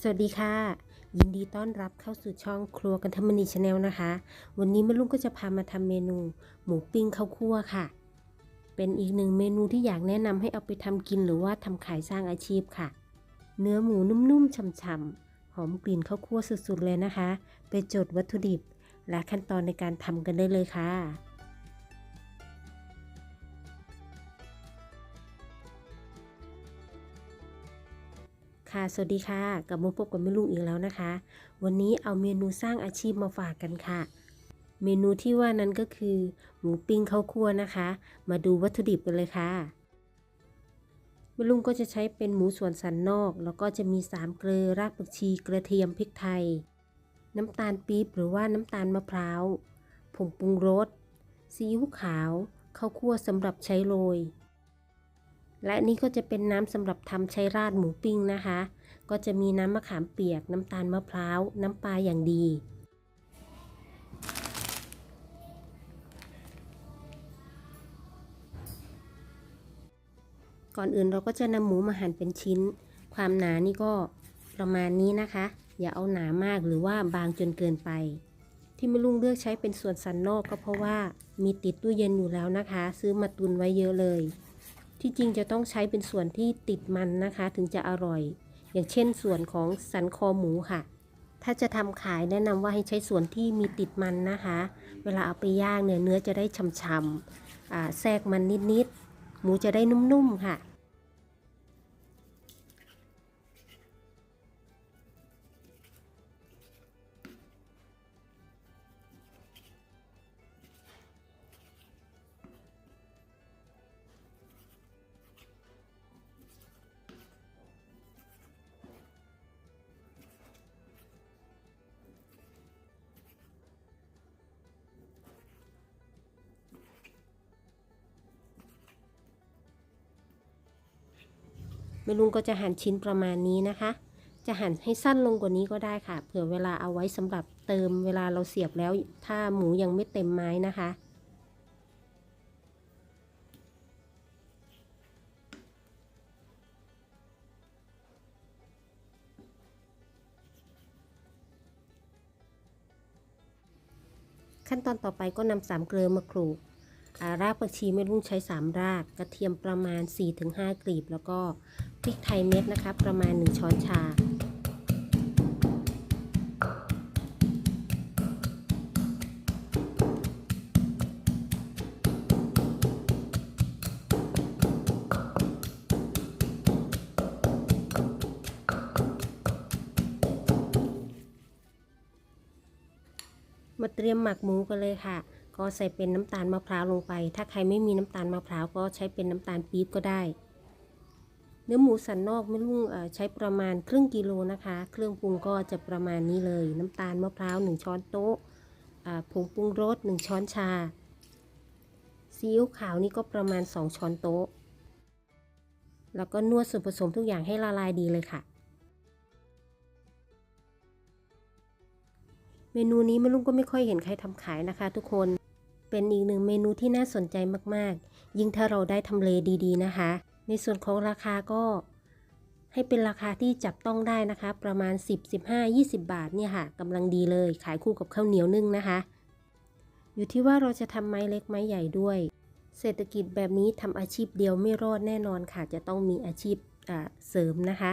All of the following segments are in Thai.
สวัสดีค่ะ ยินดีต้อนรับเข้าสู่ช่องครัวกันทมณีชาแนลนะคะ วันนี้แม่ลุงก็จะพามาทำเมนู หมูปิ้งข้าวคั่วค่ะ เป็นอีกหนึ่งเมนูที่อยากแนะนำให้เอาไปทำกินหรือว่าทำขายสร้างอาชีพค่ะ เนื้อหมูนุ่มๆฉ่ำๆหอมกลิ่นข้าวคั่วสุดๆเลยนะคะ ไปจดวัตถุดิบ และขั้นตอนในการทำกันได้เลยค่ะ ค่ะ สวัสดีค่ะ กลับมาพบกับแม่ลุงอีกแล้วนะคะ วันนี้เอาเมนูสร้างอาชีพมาฝากกันค่ะ เมนูที่ว่านั้นก็คือ หมูปิ้งข้าวคั่วนะคะ มาดูวัตถุดิบกันเลยค่ะแม่ลุงก็จะใช้เป็นหมูส่วนสันนอก แล้วก็จะมีสามเกลือรากผักชีกระเทียมพริกไทย น้ำตาลปี๊บหรือว่าน้ำตาลมะพร้าวผงปรุงรสซีอิ๊วขาวข้าวคั่วสำหรับใช้โรย และนี่ก็จะเป็นน้ำสำหรับทำใช้ราดหมูปิ้งนะคะ ก็จะมีน้ำมะขามเปียก น้ำตาลมะพร้าว น้ำปลาอย่างดี ก่อนอื่นเราก็จะนำหมูมาหั่นเป็นชิ้น ความหนานี่ก็ประมาณนี้นะคะ อย่าเอาหนามากหรือว่าบางจนเกินไป ที่แม่ลุงเลือกใช้เป็นส่วนสันนอกก็เพราะว่ามีติดตู้เย็นอยู่แล้วนะคะ ซื้อมาตุนไว้เยอะเลย ที่จริงจะต้องใช้เป็นส่วนที่ติดมันนะคะ ถึงจะอร่อย อย่างเช่นส่วนของสันคอหมูค่ะ ถ้าจะทำขายแนะนำว่าให้ใช้ส่วนที่มีติดมันนะคะ เวลาเอาไปย่างเนี่ยเนื้อจะได้ฉ่ำๆอ่าแทรกมันนิดๆหมูจะได้นุ่มๆค่ะ แม่ลุงก็จะหั่นชิ้นประมาณนี้นะคะ จะหั่นให้สั้นลงกว่านี้ก็ได้ค่ะ เผื่อเวลาเอาไว้สำหรับเติมเวลาเราเสียบแล้ว ถ้าหมูยังไม่เต็มไม้นะคะขั้นตอนต่อไปก็นำสามเกลือมาคลุกรากผักชีไม่ลุงใช้ 3 ราก กระเทียมประมาณ 4-5 กลีบ แล้วก็ ริกไทยเม็ดนะคะ ประมาณ 1 ช้อนชา มาเตรียมหมักหมูกันเลยค่ะ ก็ใส่เป็นน้ำตาลมะพร้าวลงไป ถ้าใครไม่มีน้ำตาลมะพร้าวก็ใช้เป็นน้ำตาลปี๊บก็ได้ เนื้อหมูสันนอกไม่ลุงใช้ประมาณครึ่งกิโลนะคะ เครื่องปรุงก็จะประมาณนี้เลย น้ำตาลมะพร้าว 1 ช้อนโต๊ะผงปรุงรส 1 ช้อนชา ซีอิ๊วขาวนี่ก็ประมาณ 2 ช้อนโต๊ะ แล้วก็นวดส่วนผสมทุกอย่างให้ละลายดีเลยค่ะ เมนูนี้แม่ลุงก็ไม่ค่อยเห็นใครทำขายนะคะทุกคน เป็นอีกหนึ่งเมนูที่น่าสนใจมากๆ ยิ่งถ้าเราได้ทำเลดีๆนะคะ ในส่วนของราคาก็ให้เป็นราคาที่จับต้องได้นะคะ ประมาณ 10 15 20 บาทเนี่ยค่ะกำลังดีเลยขายคู่กับข้าวเหนียวนึ่งนะคะ อยู่ที่ว่าเราจะทำไม้เล็กไม้ใหญ่ด้วย เศรษฐกิจแบบนี้ทำอาชีพเดียวไม่รอดแน่นอนค่ะ จะต้องมีอาชีพเสริมนะคะ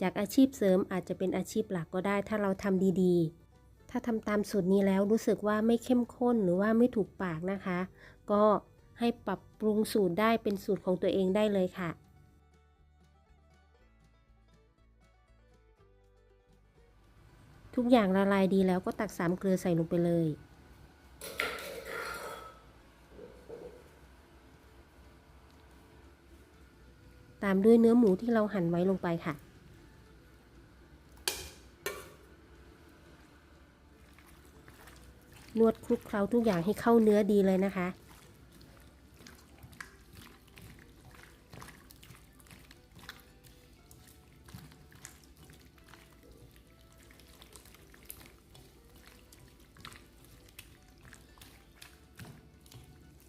จากอาชีพเสริมอาจจะเป็นอาชีพหลักก็ได้ ถ้าเราทำดีๆ ถ้าทำตามสูตรนี้แล้วรู้สึกว่าไม่เข้มข้นหรือว่าไม่ถูกปากนะคะ ก็ ให้ปรับปรุงสูตรได้เป็นสูตรของตัวเองได้เลยค่ะ ทุกอย่างละลายดีแล้วก็ตักสามเกลือใส่ลงไปเลยตามด้วยเนื้อหมูที่เราหั่นไว้ลงไปค่ะ นวดคลุกเคล้าทุกอย่างให้เข้าเนื้อดีเลยนะคะ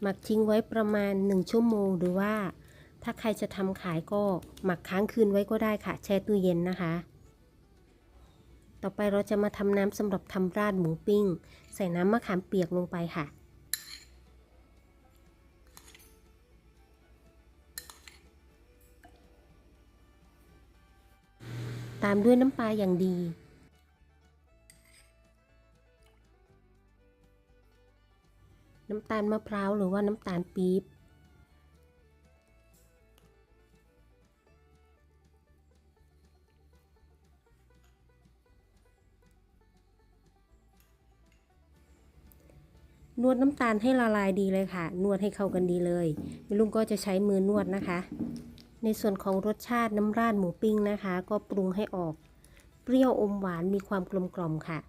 หมักทิ้งไว้ประมาณ 1 ชั่วโมง หรือว่า ถ้าใครจะทำขายก็หมักค้างคืนไว้ก็ได้ค่ะ แช่ตู้เย็นนะคะ ต่อไปเราจะมาทำน้ำสำหรับทำราดหมูปิ้ง ใส่น้ำมะขามเปียกลงไปค่ะตามด้วยน้ำปลาอย่างดีำตาลมะพร้าวหรือว่าน้ำตาลปี๊บนวดน้ำตาลให้ละลายดีเลยค่ะ นวดให้เข้ากันดีเลยแม่ลุงก็จะใช้มือนวดนะคะ ในส่วนของรสชาติน้ำราดหมูปิ้งนะคะ ก็ปรุงให้ออก เปรี้ยวอมหวานมีความกลมกล่อมค่ะ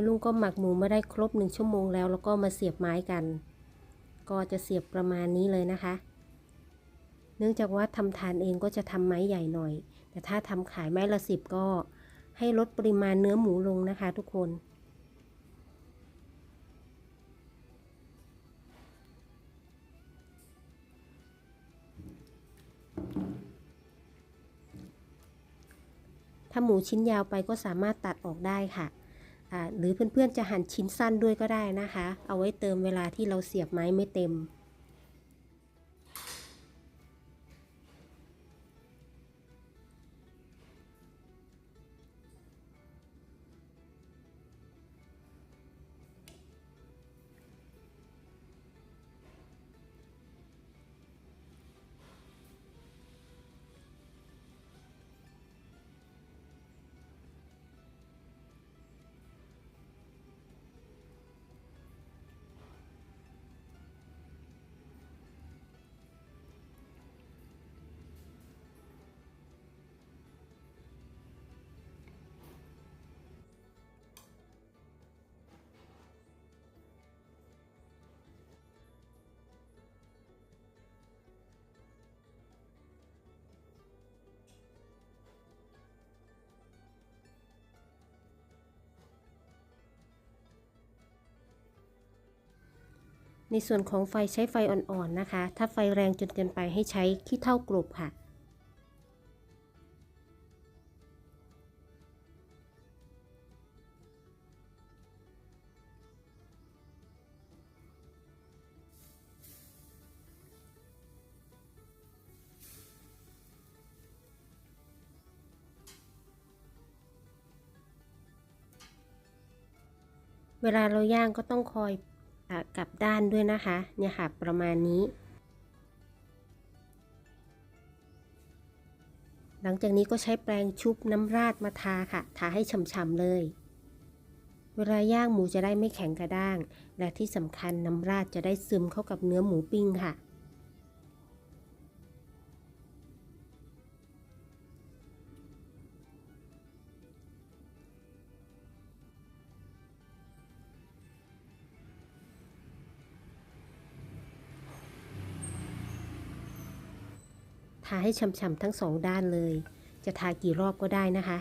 ม่ลุงก็หมักหมูมาได้ครบหนึ่งชั่วโมงแล้ว แล้วก็มาเสียบไม้กัน ก็จะเสียบประมาณนี้เลยนะคะ เนื่องจากว่าทำทานเองก็จะทำไม้ใหญ่หน่อย แต่ถ้าทำขายไม้ละสิบก็ให้ลดปริมาณเนื้อหมูลงนะคะ ทุกคน ถ้าหมูชิ้นยาวไปก็สามารถตัดออกได้ค่ะ หรือเพื่อนๆจะหั่นชิ้นสั้นด้วยก็ได้นะคะ เอาไว้เติมเวลาที่เราเสียบไม้ไม่เต็ม ในส่วนของไฟใช้ไฟอ่อนๆนะคะ ถ้าไฟแรงจนเกินไปให้ใช้ขี้เท่ากรบค่ะ เวลาเราย่างก็ต้องคอย กลับด้านด้วยนะคะ เนี่ยค่ะ ประมาณนี้ หลังจากนี้ก็ใช้แปรงชุบน้ำราดมาทาค่ะ ทาให้ฉ่ำๆเลย เวลาย่างหมูจะได้ไม่แข็งกระด้าง และที่สำคัญน้ำราดจะได้ซึมเข้ากับเนื้อหมูปิ้งค่ะ ทาให้ช่ำๆทั้งสองด้านเลย จะทากี่รอบก็ได้นะคะ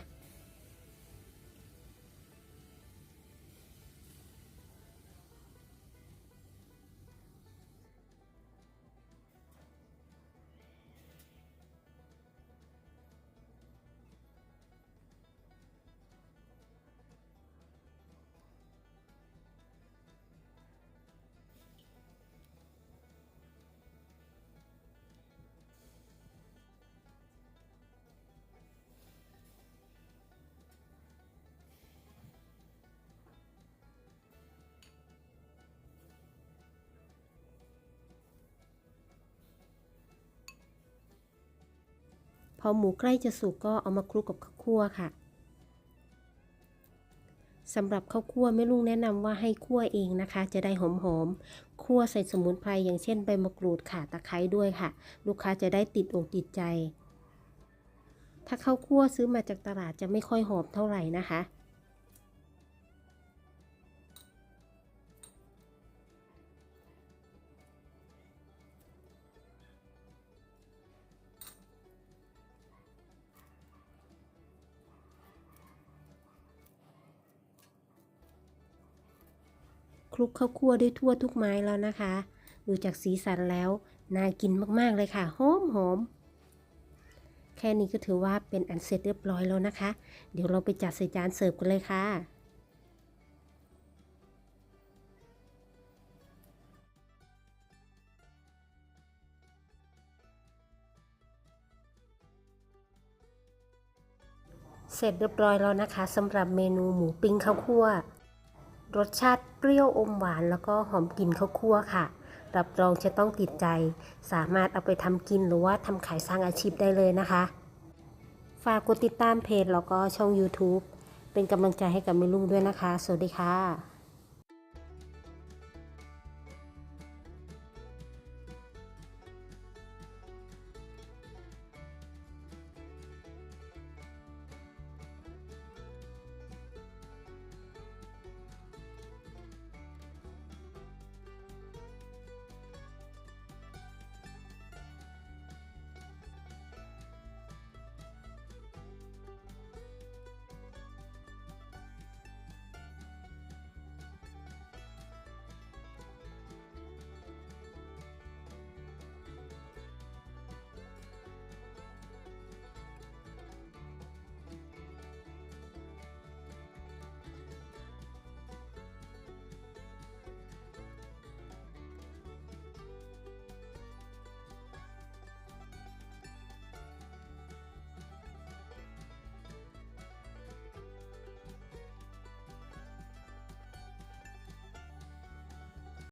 พอหมูใกล้จะสุกก็เอามาคลุกกับข้าวคั่วค่ะสำหรับข้าวคั่วแม่ลุงแนะนำว่าให้คั่วเองนะคะ จะได้หอมๆคั่วใส่สมุนไพรอย่างเช่นใบมะกรูดค่ะตะไคร้ด้วยค่ะ ลูกค้าจะได้ติดอกติดใจ ถ้าข้าวคั่วซื้อมาจากตลาดจะไม่ค่อยหอมเท่าไหร่นะคะ ลุกข้าวคั่วด้วยทั่วทุกไม้แล้วนะคะ ดูจากสีสันแล้วน่ากินมากๆเลยค่ะหอมหอมแค่นี้ก็ถือว่าเป็นอันเสร็จเรียบร้อยแล้วนะคะ เดี๋ยวเราไปจัดใส่จานเสิร์ฟกันเลยค่ะเสร็จเรียบร้อยแล้วนะคะสำหรับเมนูหมูปิ้งข้าวคั่ว รสชาติเปรี้ยวอมหวานแล้วก็หอมกลิ่นข้าวคั่วค่ะ รับรองจะต้องติดใจ สามารถเอาไปทำกินหรือว่าทำขายสร้างอาชีพได้เลยนะคะ ฝากกดติดตามเพจแล้วก็ช่อง YouTube เป็นกำลังใจให้กับแม่ลุงด้วยนะคะ สวัสดีค่ะ